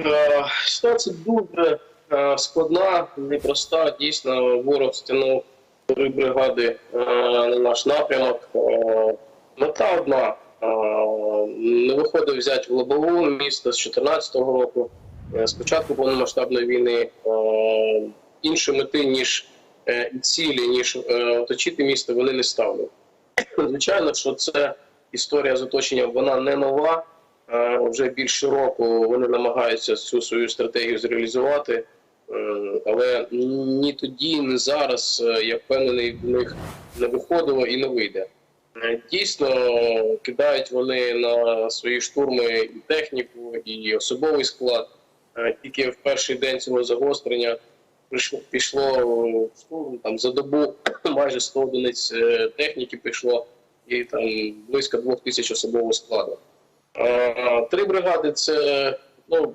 Е, Ситуація дуже е, складна, непроста. Дійсно, ворог стягнув три бригади е, на наш напрямок. Мета одна. Не виходить взяти в лобову місто з 2014 року. Е, З початку повномасштабної війни іншої мети, ніж цілі, ніж оточити місто, вони не ставили. Звичайно, що це історія з оточенням, вона не нова. Е, Вже більше року вони намагаються цю свою стратегію зреалізувати, Е, але ні тоді, ні зараз, е, я впевнений, в них не виходило і не вийде. Дійсно, кидають вони на свої штурми і техніку, і особовий склад. Тільки в перший день цього загострення прийшло пішло там за добу майже 100 одиниць техніки пішло, і там близько двох тисяч особового складу. Е, Три бригади це ну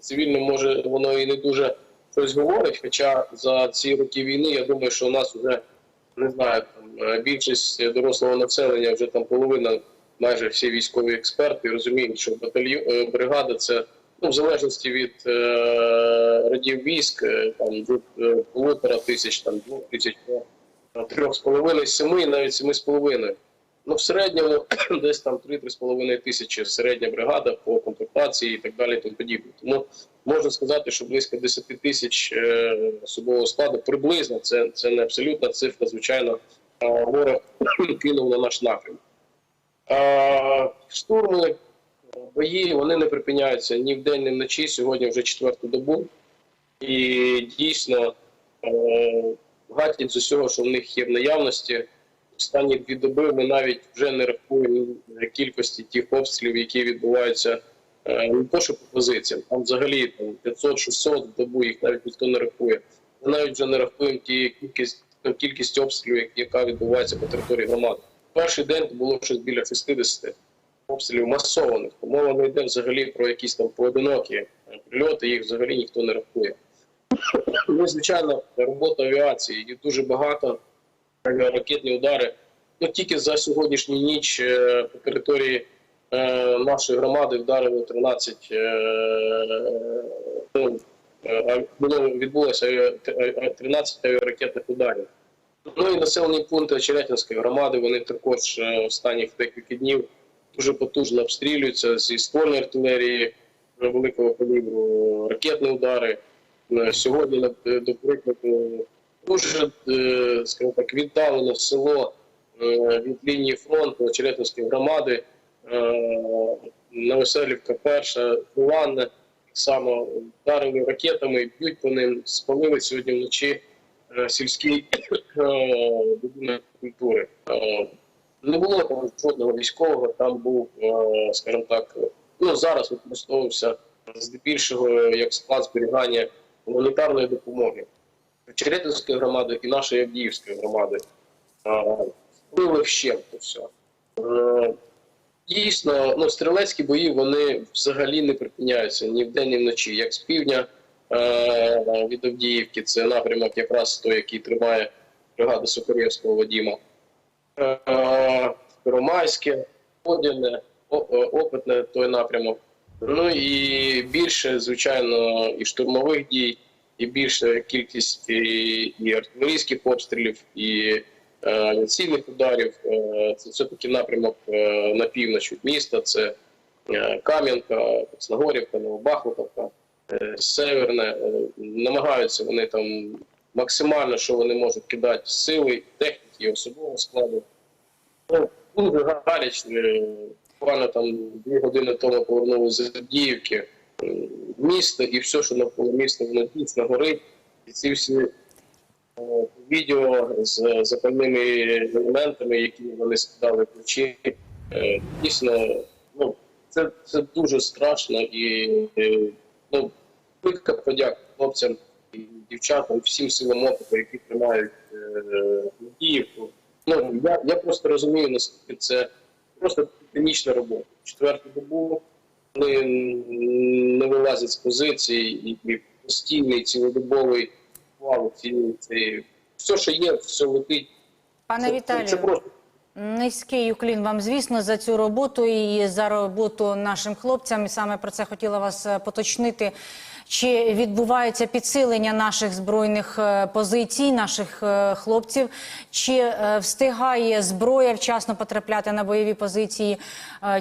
цивільно може воно і не дуже щось говорить. Хоча за ці роки війни я думаю, що у нас вже не знаю, там е, більшість дорослого населення, вже там половина, майже всі військові експерти розуміють, що батальйон е, бригада це ну в залежності від е, родів військ, там від полутора тисяч, там двох тисяч трьох з половиною, семи, навіть семи з половиною. Ну, в середньому десь там 3-3,5 тисячі середня бригада по комплектації і так далі. Тому подібне. Тому можна сказати, що близько 10 тисяч е, особового складу приблизно це, це не абсолютна цифра. Звичайно, ворог кинув на наш напрямок. Е, Штурми, бої вони не припиняються ні вдень, ні вночі. Сьогодні вже четверту добу. І дійсно е, гатять з усього, що в них є в наявності останні дві доби ми навіть вже не рахуємо кількості тих обстрілів, які відбуваються е, не то, що по позиціям, там взагалі 500-600 в добу їх навіть ніхто не рахує. Ми навіть вже не рахуємо ті кількість, кількість обстрілів, яка відбувається по території громади. Перший день було щось біля 60 обстрілів масованих. Мова не йде взагалі про якісь там поодинокі прильоти, їх взагалі ніхто не рахує. Ну, звичайно, робота авіації їх дуже багато ракетні удари. Ну тільки за сьогоднішню ніч е, по території е, нашої громади вдарили 13 е, ну, е, було відбулося е, 13 авіаракетних ударів. Ну і населені пункти Черетинської громади вони також е, останніх декілька днів дуже потужно обстрілюються зі ствольної артилерії е, великого калібру, ракетні удари. Е, Сьогодні, до прикладу, дуже, е, скажімо так, віддалено село е, від лінії фронту Черетинської громади, е, Новоселівка перша, Фуланне, так само вдарили ракетами, б'ють по ним, спалили сьогодні вночі сільський е, будинок культури. Не було там жодного військового, там був, скажімо так, ну зараз використовувався здебільшого як склад зберігання гуманітарної допомоги. Черетинської громади і нашої Авдіївської громади. Вбили вщент все. Е, Дійсно, ну, стрілецькі бої вони взагалі не припиняються ні вдень, ні вночі. Як з півдня е, від Авдіївки, це напрямок якраз той, який тримає бригада Сухарєвського Вадіма. Е, Первомайське, Подільне, е, Опитне той напрямок. Ну і більше, звичайно, і штурмових дій, і більша кількість і, і артилерійських обстрілів, і е, авіаційних ударів. Е, це все-таки напрямок е, на північ від міста. Це Кам'янка, Красногорівка, Новобахмутовка, Северне. Намагаються вони там максимально, що вони можуть кидати сили, техніки, особового складу. Ну, дуже гаряче. Буквально там дві години тому повернулися з Авдіївки місто, і все, що навколо міста, воно дійсно горить. І ці всі е, відео з запальними елементами, які вони скидали вночі, е, дійсно, ну, це, це дуже страшно і е, ну, велика подяка хлопцям і дівчатам, всім силам опиту, які тримають Авдіївку. Ну, я, я просто розумію, наскільки це просто титанічна робота. Четверту добу вони не вилазять з позиції і, постійний цілодобовий вал цієї. Все, що є, все летить. Пане Це- Це просто Низький уклін вам, звісно, за цю роботу і за роботу нашим хлопцям. І саме про це хотіла вас е, поточнити. Чи відбувається підсилення наших збройних е, позицій, наших е, хлопців? Чи встигає зброя вчасно потрапляти на бойові позиції?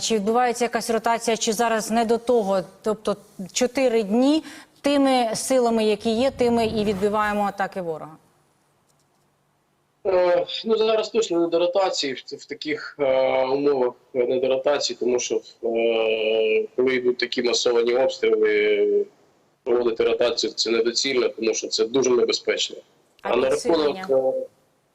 Чи відбувається якась ротація? Чи зараз не до того? Тобто чотири дні тими силами, які є, тими і відбиваємо атаки ворога. Е, Ну, зараз точно не до ротації в, таких е, умовах не до ротації, тому що е, коли йдуть такі масовані обстріли, проводити ротацію це недоцільно, тому що це дуже небезпечно. А на рахунок,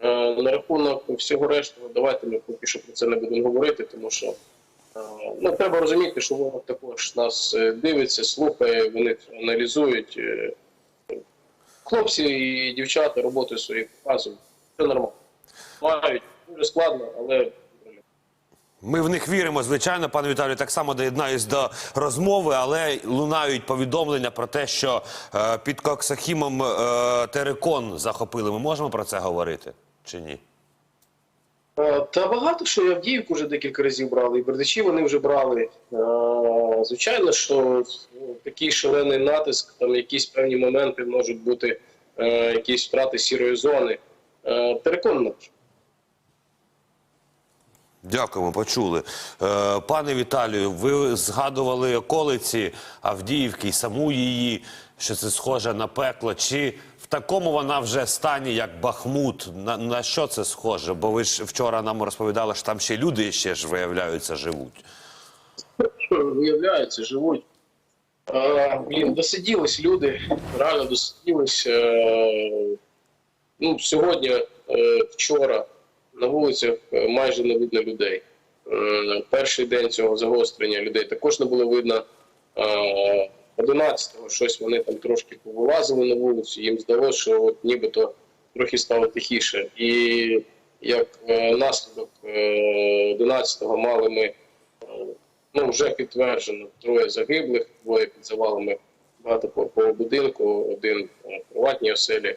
е, е, на рахунок всього решту, давайте ми поки що про це не будемо говорити, тому що е, ну, треба розуміти, що ворог також нас е, дивиться, слухає, вони аналізують. е, Хлопці і дівчата роботи свої показують. Все нормально. Мають дуже складно, але Ми в них віримо, звичайно, пане Віталію. Так само доєднаюсь до розмови, але лунають повідомлення про те, що е, під Коксахімом е, Терекон захопили. Ми можемо про це говорити чи ні? Е, Та багато що і Авдіївку вже декілька разів брали, і Бердичі вони вже брали. Е, Звичайно, що ну, такий шалений натиск, там якісь певні моменти можуть бути, е, якісь втрати сірої зони. Е, Переконано. Дякуємо, почули. Е, пане Віталію, ви згадували околиці Авдіївки і саму її, що це схоже на пекло. Чи в такому вона вже стані, як Бахмут? На, на що це схоже? Бо ви ж вчора нам розповідали, що там ще люди ще ж виявляються живуть. Виявляється, живуть. Е, Блін, досиділись люди, реально досиділись. Ну, сьогодні, е, вчора на вулицях е, майже не видно людей. Е, Перший день цього загострення людей також не було видно. Е, 11-го щось вони там трошки повилазили на вулицю, їм здалося, що от нібито трохи стало тихіше. І як наслідок е, 11-го мали ми ну, вже підтверджено троє загиблих, двоє під завалами багатоповерхового будинку, один в приватній оселі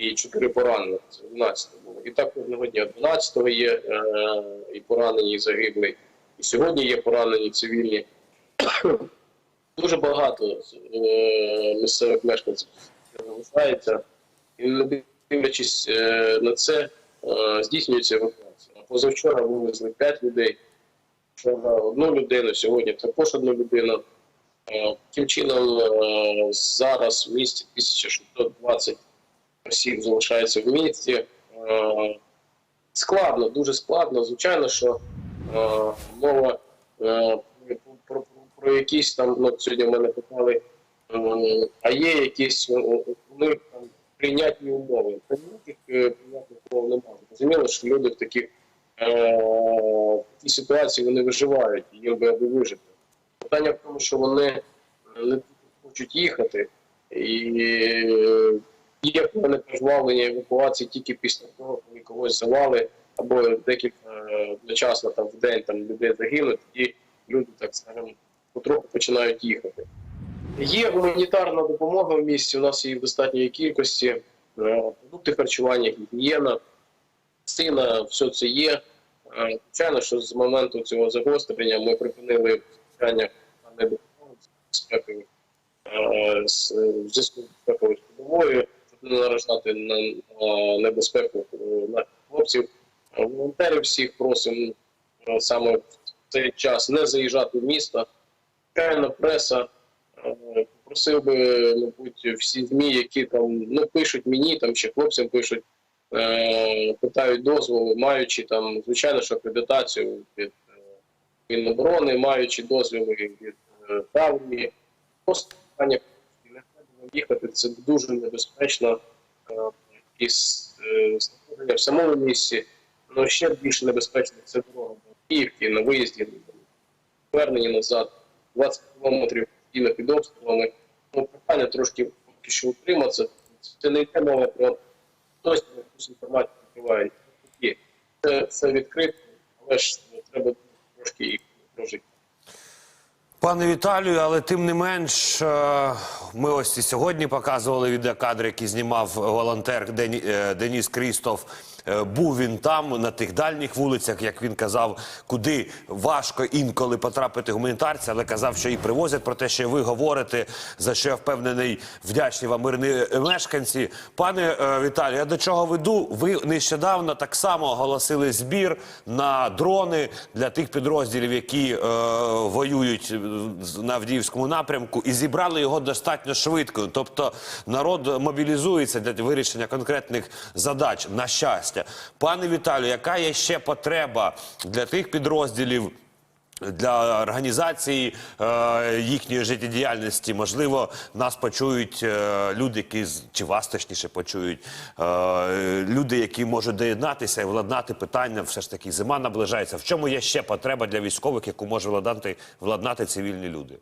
і чотири поранених. Це 11 було. І так кожного дня. 12-го є е, і поранені, і загиблі. І сьогодні є поранені цивільні. Дуже багато е, місцевих мешканців залишається. І не дивлячись е, на це, е, здійснюється евакуація. Позавчора вивезли 5 людей вчора одну людину, сьогодні також одну людину. Е, Таким чином, е, зараз в місті 1620 осіб залишається в місті. Е, Складно, дуже складно. Звичайно, що е, мова е, про, про, якісь там, ну, сьогодні мене питали, а є якісь у них там прийнятні умови. Та ніяких прийнятних умов немає. Розуміло, що люди в таких ситуації вони виживають, їм би аби вижити. Питання в тому, що вони не хочуть їхати, і є певне пожвавлення евакуації тільки після того, коли когось завали, або декілька е, одночасно там в день там людей загинуть, тоді люди, так скажемо, потроху починають їхати. Є гуманітарна допомога в місті. У нас її в достатньої кількості. Е, Продукти харчування, гігієна, сина, все це є. Е, Звичайно, що з моменту цього загострення ми припинили постачання безпекових е, з зв'язку з безпековою складовою, наражати на, небезпеку е, наших хлопців. Е, Волонтерів всіх просимо е, саме в цей час не заїжджати в місто. Звичайно, преса. Просив би, мабуть, всі ЗМІ, які там ну, пишуть мені там чи хлопцям пишуть, питають дозволи, маючи там, звичайно, що акредитацію від Міноборони, маючи дозволи від Таврії. Просто питання їхати, це дуже небезпечно е, і е, знаходження в самому місці, але ще більше небезпечно це дорога до Київки на виїзді, поверненні назад, 20 кілометрів постійно під обстрілами. Ну, трошки поки що утриматися. Це не йде мова про хтось якусь інформацію відкриває. Це, це відкрито, але ж треба трошки і прожити. Пане Віталію, але тим не менш, е, ми ось і сьогодні показували відеокадри, які знімав волонтер Дені- е, Деніс Крістоф Був він там, на тих дальніх вулицях, як він казав, куди важко інколи потрапити гуманітарці, але казав, що і привозять про те, що ви говорите, за що я впевнений, вдячні вам мирні е, мешканці. Пане е, Віталію, я до чого веду? Ви нещодавно так само оголосили збір на дрони для тих підрозділів, які е, воюють е, на Авдіївському напрямку, і зібрали його достатньо швидко. Тобто народ мобілізується для вирішення конкретних задач. На щастя, пане Віталію, яка є ще потреба для тих підрозділів? Для організації е, їхньої життєдіяльності, можливо, нас почують е, люди, які чи вас точніше почують, е, люди, які можуть доєднатися і владнати питання. Все ж таки, зима наближається. В чому є ще потреба для військових, яку може владнати, владнати цивільні люди?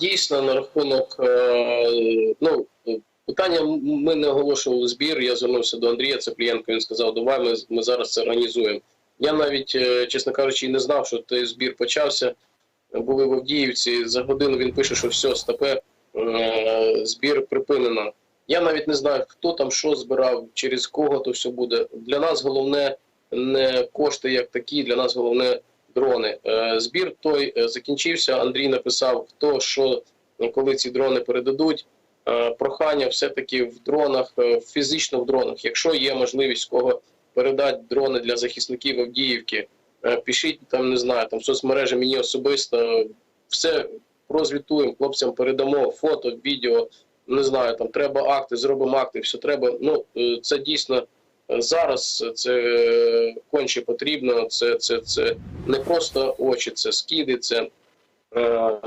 Дійсно, на рахунок ну, питання ми не оголошували збір. Я звернувся до Андрія Цеплієнка. Він сказав, давай ми, ми зараз це організуємо. Я навіть, е, чесно кажучи, не знав, що той збір почався. Були в Авдіївці. За годину він пише, що все, стопе, збір припинено. Я навіть не знаю, хто там що збирав, через кого то все буде. Для нас головне не кошти як такі, для нас головне дрони. Е, Збір той е, закінчився. Андрій написав, хто що, коли ці дрони передадуть. Е, Прохання все-таки в дронах, е, фізично в дронах. Якщо є можливість кого передати дрони для захисників Авдіївки, е, пишіть там, не знаю, там соцмережі мені особисто все прозвітуємо, хлопцям передамо фото, відео. Не знаю, там треба акти, зробимо акти, все треба. Ну це дійсно зараз це конче потрібно. Це, це, це не просто очі, це скиди. Це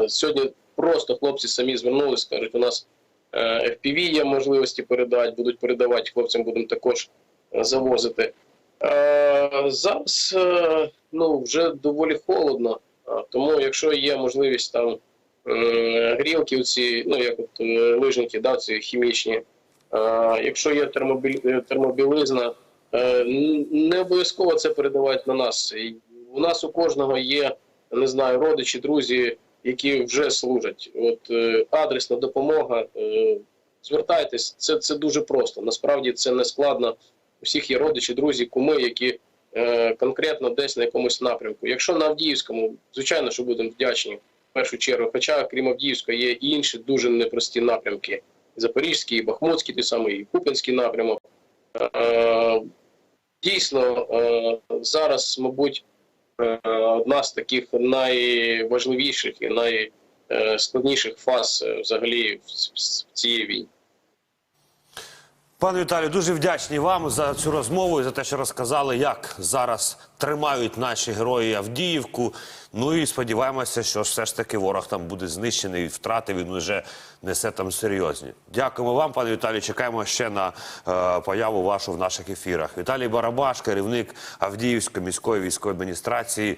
сьогодні просто хлопці самі звернулися, кажуть, у нас FPV є можливості передати, будуть передавати хлопцям, будемо також е, завозити. Е, Зараз е, ну, вже доволі холодно, тому якщо є можливість там е, грілки, ці, ну як от е, лижники, да, ці хімічні, е, якщо є термобіль, е, термобілизна, е, не обов'язково це передавати на нас. У нас у кожного є, не знаю, родичі, друзі, які вже служать. От е, адресна допомога. Е, звертайтесь, це, це дуже просто. Насправді це не складно. У всіх є родичі, друзі, куми, які е, конкретно десь на якомусь напрямку. Якщо на Авдіївському, звичайно, що будемо вдячні в першу чергу. Хоча, крім Авдіївського, є і інші дуже непрості напрямки: Запорізький, і Бахмутський, той самий, і Купинський напрямок. Дійсно, зараз, мабуть, одна з таких найважливіших і найскладніших фаз е, взагалі в, цієї війни. Пане Віталію, дуже вдячні вам за цю розмову і за те, що розказали, як зараз тримають наші герої Авдіївку. Ну і сподіваємося, що все ж таки ворог там буде знищений, втрати він вже несе там серйозні. Дякуємо вам, пане Віталію. Чекаємо ще на е, появу вашу в наших ефірах. Віталій Барабаш, керівник Авдіївської міської військової адміністрації.